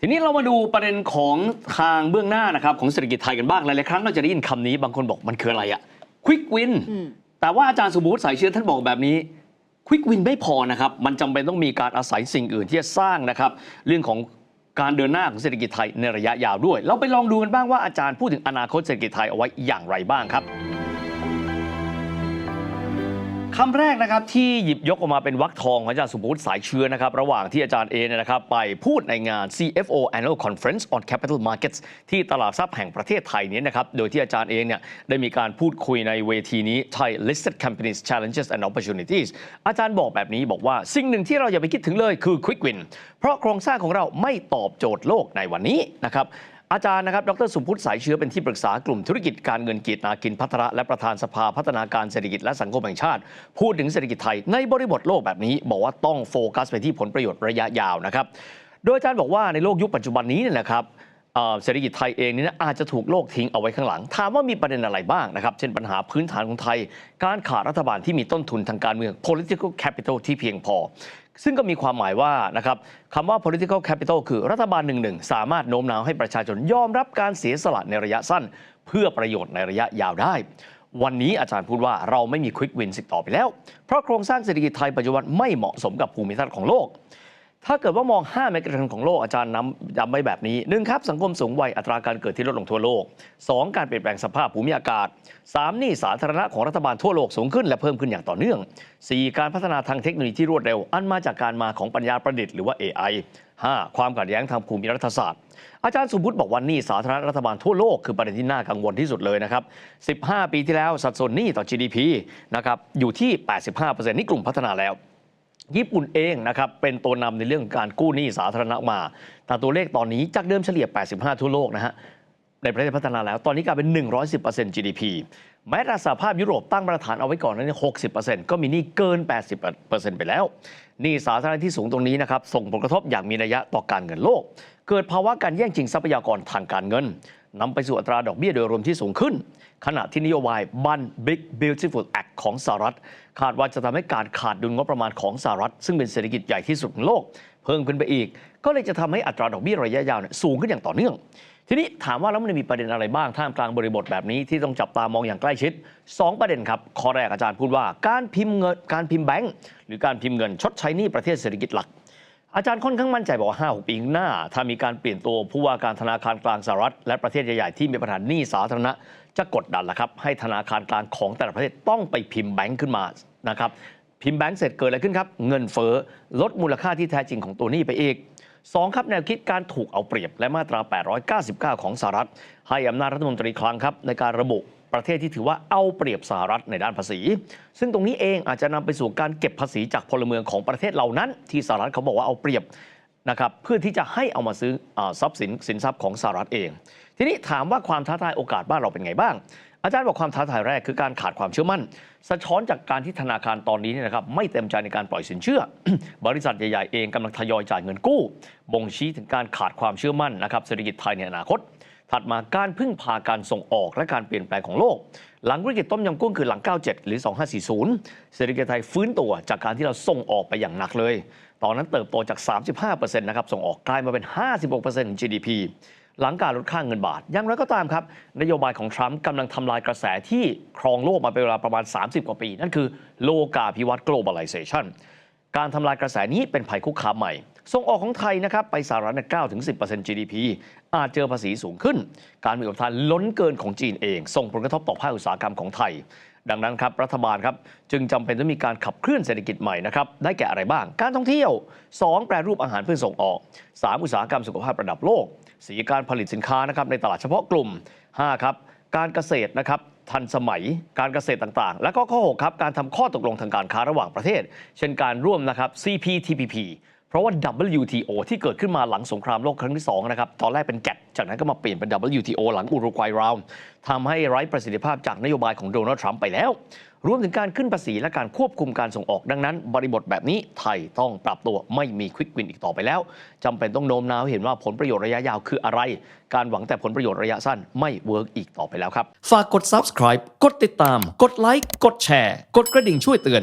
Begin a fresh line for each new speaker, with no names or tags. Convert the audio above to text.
ทีนี้เรามาดูประเด็นของทางเบื้องหน้านะครับของเศรษฐกิจไทยกันบ้างหลายๆครั้งเราจะได้ยินคำนี้บางคนบอกมันคืออะไรอะควิกวิน
อืม
แต่ว่าอาจารย์สมบูรณ์สายเชื้อท่านบอกแบบนี้ควิกวินไม่พอนะครับ มันจำเป็นต้องมีการอาศัยสิ่งอื่นที่จะสร้างนะครับ เรื่องของการเดินหน้าของเศรษฐกิจไทยในระยะยาวด้วย เราไปลองดูกันบ้างว่าอาจารย์พูดถึงอนาคตเศรษฐกิจไทยเอาไว้อย่างไรบ้างครับ คำแรกนะครับที่หยิบยกออกมาเป็นวรรคทองของอาจารย์สุภวุฒิสายเชื้อนะครับระหว่างที่อาจารย์เอเนี่ยนะครับไปพูดในงาน CFO Annual Conference on Capital Markets ที่ตลาดทรัพย์แห่งประเทศไทยนี้นะครับโดยที่อาจารย์เองเนี่ยได้มีการพูดคุยในเวทีนี้ Thai Listed Companies Challenges and Opportunities อาจารย์บอกแบบนี้บอกว่า สิ่งหนึ่งที่เราอย่าไปคิดถึงเลยคือ Quick Win เพราะโครงสร้างของเราไม่ตอบโจทย์โลกในวันนี้นะครับ อาจารย์นะครับ ดรสุพุทธสายเชื้อเป็นที่ปรึกษากลุ่มธุรกิจการเงินกีตนากินพัฒระและประธานสภาพัฒนาการเศรษฐกิจและสังคมแห่งชาติ พูดถึงเศรษฐกิจไทยในบริบทโลกแบบนี้ บอกว่าต้องโฟกัสไปที่ผลประโยชน์ระยะยาวนะครับ โดยอาจารย์บอกว่าในโลกยุคปัจจุบันนี้เนี่ยนะครับ เศรษฐกิจไทยเองนี่นะอาจจะถูกโลกทิ้งเอาไว้ข้างหลัง ถามว่ามีประเด็นอะไรบ้างนะครับ เช่นปัญหาพื้นฐานของไทย การขาดรัฐบาลที่มีต้นทุนทางการเมือง political capital ที่เพียงพอ ซึ่งก็มีความหมายว่านะครับคำว่า political capital คือรัฐบาลหนึ่งๆสามารถโน้มน้าวให้ประชาชนยอมรับการเสียสละในระยะสั้น เพื่อประโยชน์ในระยะยาวได้วันนี้อาจารย์พูดว่าเราไม่มีควิกวินสิต่อไปแล้ว เพราะโครงสร้างเศรษฐกิจไทยปัจจุบันไม่เหมาะสมกับภูมิทัศน์ของโลก ถ้าเกิดว่ามอง 5 เมกะเทรนด์ของโลกอาจารย์นำย้ำไว้แบบนี้หนึ่งครับ สังคมสูงวัยอัตราการเกิดที่ลดลงทั่วโลก 2. การเปลี่ยนแปลงสภาพภูมิอากาศ 3. หนี้สาธารณะของรัฐบาลทั่วโลกสูงขึ้นและเพิ่มขึ้นอย่างต่อเนื่อง 4. การพัฒนาทางเทคโนโลยีที่รวดเร็ว อันมาจากการมาของปัญญาประดิษฐ์หรือว่า AI 5. ความขัดแย้งทางภูมิรัฐศาสตร์ อาจารย์สุพุทธบอกว่านี้สาธารณรัฐบาลทั่วโลกคือประเด็นที่น่ากังวลที่สุดเลยนะครับ 15 ปีที่แล้วสัดส่วนหนี้ต่อ GDP นะครับอยู่ที่ 85%นี่กลุ่มพัฒนาแล้ว ญี่ปุ่นเองนะครับเป็นตัวนำในเรื่องการกู้หนี้สาธารณะมา แต่ตัวเลขตอนนี้จากเดิมเฉลี่ย 85 ทั่วโลกนะฮะในประเทศพัฒนาแล้ว ตอนนี้กลายเป็น 110% GDP แม้แต่สหภาพยุโรปตั้งมาตรฐานเอาไว้ก่อนนั้น60%ก็มีหนี้เกิน 80%ไปแล้วหนี้สาธารณะที่สูงตรงนี้นะครับส่งผลกระทบอย่างมีนัยยะต่อการเงินโลก เกิดภาวะการแย่งชิงทรัพยากรทางการเงิน นำไปสู่อัตราดอกเบี้ยโดยรวมที่สูงขึ้น ขณะที่นโยบายบัน Big Beautiful Act ของสหรัฐ คาดว่าจะทำให้การขาดดุลงบประมาณของสหรัฐ ซึ่งเป็นเศรษฐกิจใหญ่ที่สุดของโลก เพิ่มขึ้นไปอีก ก็เลยจะทำให้อัตราดอกเบี้ยระยะยาวเนี่ยสูงขึ้นอย่างต่อเนื่องทีนี้ถามว่าแล้วมันมีประเด็นอะไรบ้างท่ามกลางบริบทแบบนี้ที่ต้องจับตามองอย่างใกล้ชิด 2 ประเด็นครับ ข้อแรกอาจารย์พูดว่าการพิมพ์เงินการพิมพ์แบงก์หรือการพิมพ์เงินชดใช้หนี้ประเทศเศรษฐกิจหลัก อาจารย์ค่อนข้างมั่นใจบอกว่า 5-6 ปีข้างหน้า ถ้ามีการเปลี่ยนตัวผู้ว่าการธนาคารกลางสหรัฐ และประเทศใหญ่ๆ ที่มีปัญหาหนี้สาธารณะ จะกดดันละครับ ให้ธนาคารกลางของแต่ละประเทศต้องไปพิมพ์แบงก์ขึ้นมานะครับพิมพ์แบงก์เสร็จเกิดอะไรขึ้นครับ เงินเฟ้อลดมูลค่าที่แท้จริงของตัวหนี้ไปอีกสองครับแนวคิดการถูกเอาเปรียบและมาตรา 899 ของสหรัฐ ให้อำนาจรัฐมนตรีคลังครับในการระบุ ประเทศที่ถือว่าเอาเปรียบสหรัฐในด้านภาษี ซึ่งตรงนี้เองอาจจะนำไปสู่การเก็บภาษีจากพลเมืองของประเทศเหล่านั้น ที่สหรัฐเขาบอกว่าเอาเปรียบนะครับเพื่อที่จะให้เอามาซื้ออทรัพย์สินสินทรัพย์ของสหรัฐเอง ทีนี้ถามว่าความท้าทายโอกาสบ้านเราเป็นไงบ้าง อาจารย์บอกความท้าทายแรกคือการขาดความเชื่อมั่น สะท้อนจากการที่ธนาคารตอนนี้เนี่ยนะครับไม่เต็มใจในการปล่อยสินเชื่อ บริษัทใหญ่ๆเองกำลังทยอยจ่ายเงินกู้ บ่งชี้ถึงการขาดความเชื่อมั่นนะครับเศรษฐกิจไทยในอนาคต ถัดมาการพึ่งพาการส่งออกและการเปลี่ยนแปลงของโลก หลังวิกฤตต้มยำกุ้งคือหลัง 97 หรือ 2540 เศรษฐกิจไทยฟื้นตัวจากการที่เราส่งออกไปอย่างหนักเลย ตอนนั้นเติบโตจาก 35%นะครับส่งออกกลายมาเป็น 56% GDP หลังการลดค่าเงินบาท อย่างไรก็ตามครับ นโยบายของทรัมป์กำลังทำลายกระแสที่ครองโลกมาเป็นเวลาประมาณ 30 กว่าปี นั่นคือโลกาภิวัตน์ globalization การทำลายกระแสนี้เป็นภัยคุกคามใหม่ ส่งออกของไทยนะครับไปสหรัฐเนี่ย9ถึง10% GDP อาจเจอภาษีสูงขึ้น การมีอุปทานล้นเกินของจีนเอง ส่งผลกระทบต่อภาคอุตสาหกรรมของไทย ดังนั้นครับรัฐบาลครับจึงจำเป็นต้องมีการขับเคลื่อนเศรษฐกิจใหม่นะครับได้แก่อะไรบ้าง การท่องเที่ยว 2 แปรรูปอาหารเพื่อส่งออก 3 อุตสาหกรรมสุขภาพระดับโลก 4 การผลิตสินค้านะครับในตลาดเฉพาะกลุ่ม 5 ครับการเกษตรนะครับทันสมัยการเกษตรต่างๆ และก็ข้อ 6 ครับ การทำข้อตกลงทางการค้าระหว่างประเทศ เช่นการร่วมนะครับ CPTPP เพราะว่า WTO ที่เกิดขึ้นมาหลังสงครามโลกครั้งที่2นะครับ ตอนแรกเป็นแกดจากนั้นก็มาเปลี่ยนเป็น WTO หลังอุรุกวัยราวทำให้ไร้ประสิทธิภาพจากนโยบายของโดนัลด์ทรัมป์ไปแล้ว รวมถึงการขึ้นภาษีและการควบคุมการส่งออกดังนั้น บริบทแบบนี้ไทยต้องปรับตัวไม่มีควิกวินอีกต่อไปแล้วจำเป็นต้องโน้มน้าวให้เห็นว่าผลประโยชน์ระยะยาวคืออะไร การหวังแต่ผลประโยชน์ระยะสั้นไม่เวิร์กอีกต่อไปแล้วครับ ฝากกด subscribe กดติดตาม กดไลค์กดแชร์ กดกระดิ่งช่วยเตือน